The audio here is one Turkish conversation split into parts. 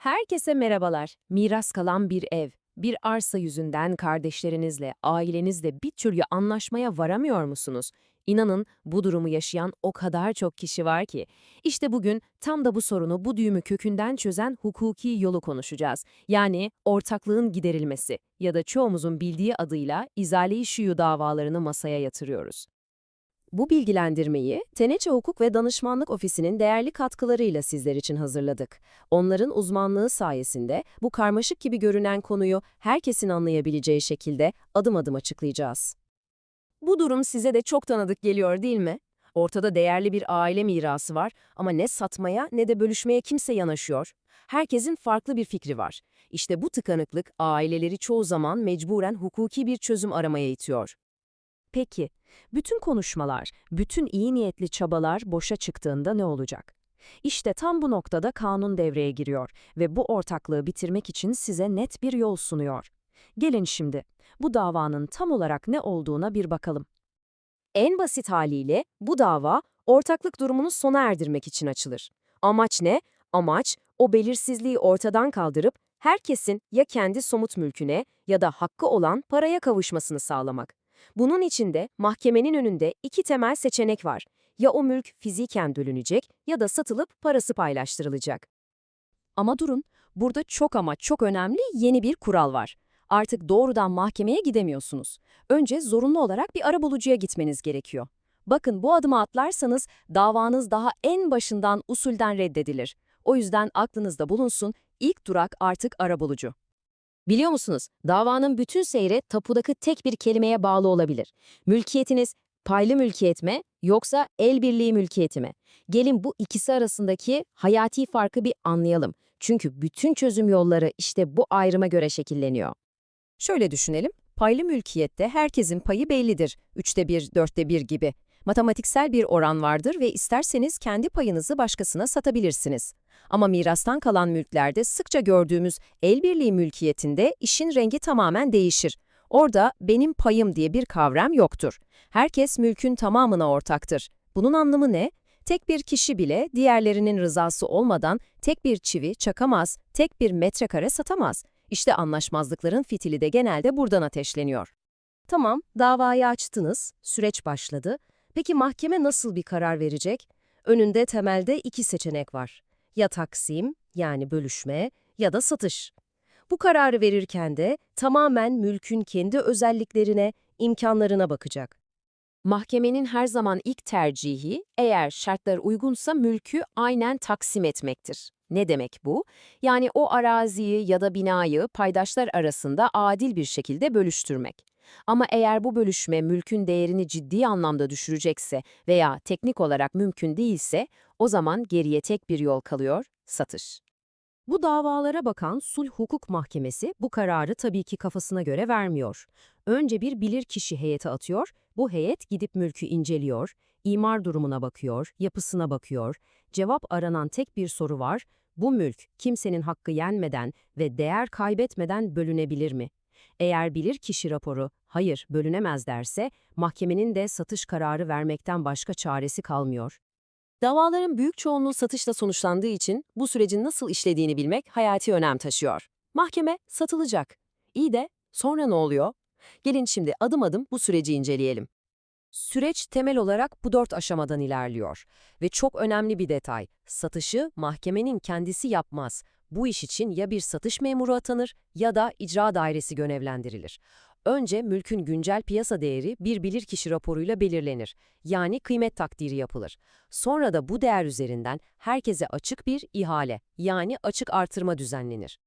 Herkese merhabalar. Miras kalan bir ev, bir arsa yüzünden kardeşlerinizle, ailenizle bir türlü anlaşmaya varamıyor musunuz? İnanın bu durumu yaşayan o kadar çok kişi var ki. İşte bugün tam da bu sorunu, bu düğümü kökünden çözen hukuki yolu konuşacağız. Yani ortaklığın giderilmesi ya da çoğumuzun bildiği adıyla izale-i şuyu davalarını masaya yatırıyoruz. Bu bilgilendirmeyi Teneçe Hukuk ve Danışmanlık Ofisi'nin değerli katkılarıyla sizler için hazırladık. Onların uzmanlığı sayesinde bu karmaşık gibi görünen konuyu herkesin anlayabileceği şekilde adım adım açıklayacağız. Bu durum size de çok tanıdık geliyor değil mi? Ortada değerli bir aile mirası var ama ne satmaya ne de bölüşmeye kimse yanaşıyor. Herkesin farklı bir fikri var. İşte bu tıkanıklık aileleri çoğu zaman mecburen hukuki bir çözüm aramaya itiyor. Peki, bütün konuşmalar, bütün iyi niyetli çabalar boşa çıktığında ne olacak? İşte tam bu noktada kanun devreye giriyor ve bu ortaklığı bitirmek için size net bir yol sunuyor. Gelin şimdi bu davanın tam olarak ne olduğuna bir bakalım. En basit haliyle bu dava ortaklık durumunu sona erdirmek için açılır. Amaç ne? Amaç o belirsizliği ortadan kaldırıp herkesin ya kendi somut mülküne ya da hakkı olan paraya kavuşmasını sağlamak. Bunun için de mahkemenin önünde iki temel seçenek var. Ya o mülk fiziken bölünecek ya da satılıp parası paylaştırılacak. Ama durun, burada çok ama çok önemli yeni bir kural var. Artık doğrudan mahkemeye gidemiyorsunuz. Önce zorunlu olarak bir arabulucuya gitmeniz gerekiyor. Bakın bu adımı atlarsanız davanız daha en başından usulden reddedilir. O yüzden aklınızda bulunsun, ilk durak artık arabulucu. Biliyor musunuz, davanın bütün seyri tapudaki tek bir kelimeye bağlı olabilir. Mülkiyetiniz paylı mülkiyet mi yoksa el birliği mülkiyeti mi? Gelin bu ikisi arasındaki hayati farkı bir anlayalım. Çünkü bütün çözüm yolları işte bu ayrıma göre şekilleniyor. Şöyle düşünelim, paylı mülkiyette herkesin payı bellidir. Üçte bir, dörtte bir gibi. Matematiksel bir oran vardır ve isterseniz kendi payınızı başkasına satabilirsiniz. Ama mirastan kalan mülklerde sıkça gördüğümüz el birliği mülkiyetinde işin rengi tamamen değişir. Orada benim payım diye bir kavram yoktur. Herkes mülkün tamamına ortaktır. Bunun anlamı ne? Tek bir kişi bile diğerlerinin rızası olmadan tek bir çivi çakamaz, tek bir metrekare satamaz. İşte anlaşmazlıkların fitili de genelde buradan ateşleniyor. Tamam, davayı açtınız, süreç başladı. Peki mahkeme nasıl bir karar verecek? Önünde temelde iki seçenek var. Ya taksim, yani bölüşme ya da satış. Bu kararı verirken de tamamen mülkün kendi özelliklerine, imkanlarına bakacak. Mahkemenin her zaman ilk tercihi, eğer şartlar uygunsa mülkü aynen taksim etmektir. Ne demek bu? Yani o araziyi ya da binayı paydaşlar arasında adil bir şekilde bölüştürmek. Ama eğer bu bölüşme mülkün değerini ciddi anlamda düşürecekse veya teknik olarak mümkün değilse, o zaman geriye tek bir yol kalıyor, satış. Bu davalara bakan Sulh Hukuk Mahkemesi bu kararı tabii ki kafasına göre vermiyor. Önce bir bilirkişi heyeti atıyor, bu heyet gidip mülkü inceliyor, imar durumuna bakıyor, yapısına bakıyor. Cevap aranan tek bir soru var, bu mülk kimsenin hakkı yenmeden ve değer kaybetmeden bölünebilir mi? Eğer bilirkişi raporu hayır bölünemez derse, mahkemenin de satış kararı vermekten başka çaresi kalmıyor. Davaların büyük çoğunluğu satışla sonuçlandığı için bu sürecin nasıl işlediğini bilmek hayati önem taşıyor. Mahkeme satılacak. İyi de sonra ne oluyor? Gelin şimdi adım adım bu süreci inceleyelim. Süreç temel olarak bu dört aşamadan ilerliyor. Ve çok önemli bir detay, satışı mahkemenin kendisi yapmaz. Bu iş için ya bir satış memuru atanır ya da icra dairesi görevlendirilir. Önce mülkün güncel piyasa değeri bir bilirkişi raporuyla belirlenir. Yani kıymet takdiri yapılır. Sonra da bu değer üzerinden herkese açık bir ihale yani açık artırma düzenlenir.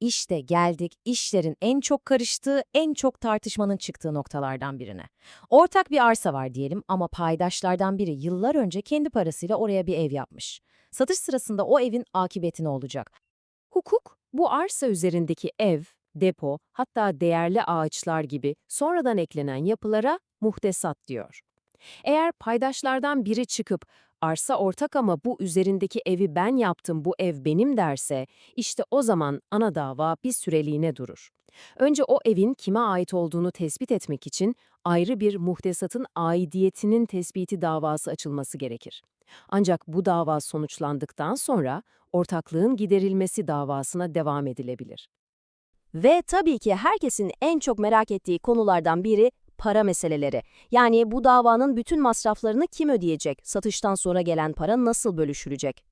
İşte geldik işlerin en çok karıştığı, en çok tartışmanın çıktığı noktalardan birine. Ortak bir arsa var diyelim ama paydaşlardan biri yıllar önce kendi parasıyla oraya bir ev yapmış. Satış sırasında o evin akıbeti ne olacak? Hukuk, bu arsa üzerindeki ev, depo, hatta değerli ağaçlar gibi sonradan eklenen yapılara muhtesat diyor. Eğer paydaşlardan biri çıkıp arsa ortak ama bu üzerindeki evi ben yaptım, bu ev benim derse, işte o zaman ana dava bir süreliğine durur. Önce o evin kime ait olduğunu tespit etmek için ayrı bir muhtesatın aidiyetinin tespiti davası açılması gerekir. Ancak bu dava sonuçlandıktan sonra ortaklığın giderilmesi davasına devam edilebilir. Ve tabii ki herkesin en çok merak ettiği konulardan biri para meseleleri. Yani bu davanın bütün masraflarını kim ödeyecek? Satıştan sonra gelen para nasıl bölüşülecek?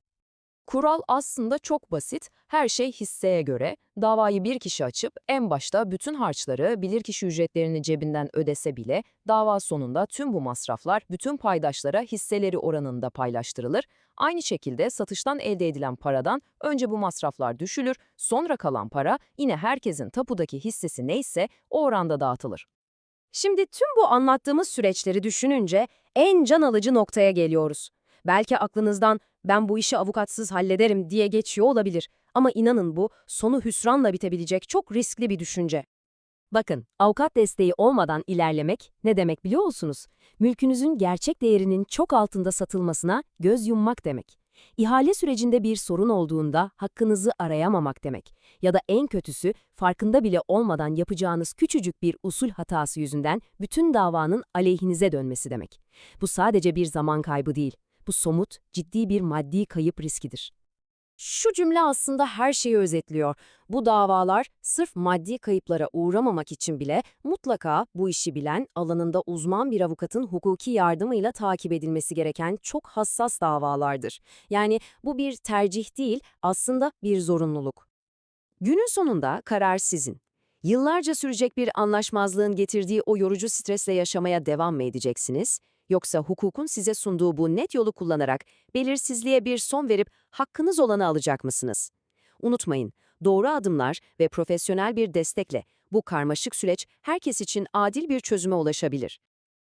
Kural aslında çok basit. Her şey hisseye göre. Davayı bir kişi açıp en başta bütün harçları, bilirkişi ücretlerini cebinden ödese bile dava sonunda tüm bu masraflar bütün paydaşlara hisseleri oranında paylaştırılır. Aynı şekilde satıştan elde edilen paradan önce bu masraflar düşülür, sonra kalan para yine herkesin tapudaki hissesi neyse o oranda dağıtılır. Şimdi tüm bu anlattığımız süreçleri düşününce en can alıcı noktaya geliyoruz. Belki aklınızdan ben bu işi avukatsız hallederim diye geçiyor olabilir. Ama inanın bu sonu hüsranla bitebilecek çok riskli bir düşünce. Bakın, avukat desteği olmadan ilerlemek ne demek biliyor musunuz? Mülkünüzün gerçek değerinin çok altında satılmasına göz yummak demek. İhale sürecinde bir sorun olduğunda hakkınızı arayamamak demek. Ya da en kötüsü farkında bile olmadan yapacağınız küçücük bir usul hatası yüzünden bütün davanın aleyhinize dönmesi demek. Bu sadece bir zaman kaybı değil. Bu somut, ciddi bir maddi kayıp riskidir. Şu cümle aslında her şeyi özetliyor. Bu davalar sırf maddi kayıplara uğramamak için bile mutlaka bu işi bilen, alanında uzman bir avukatın hukuki yardımıyla takip edilmesi gereken çok hassas davalardır. Yani bu bir tercih değil, aslında bir zorunluluk. Günün sonunda karar sizin. Yıllarca sürecek bir anlaşmazlığın getirdiği o yorucu stresle yaşamaya devam mı edeceksiniz? Yoksa hukukun size sunduğu bu net yolu kullanarak belirsizliğe bir son verip hakkınız olanı alacak mısınız? Unutmayın, doğru adımlar ve profesyonel bir destekle bu karmaşık süreç herkes için adil bir çözüme ulaşabilir.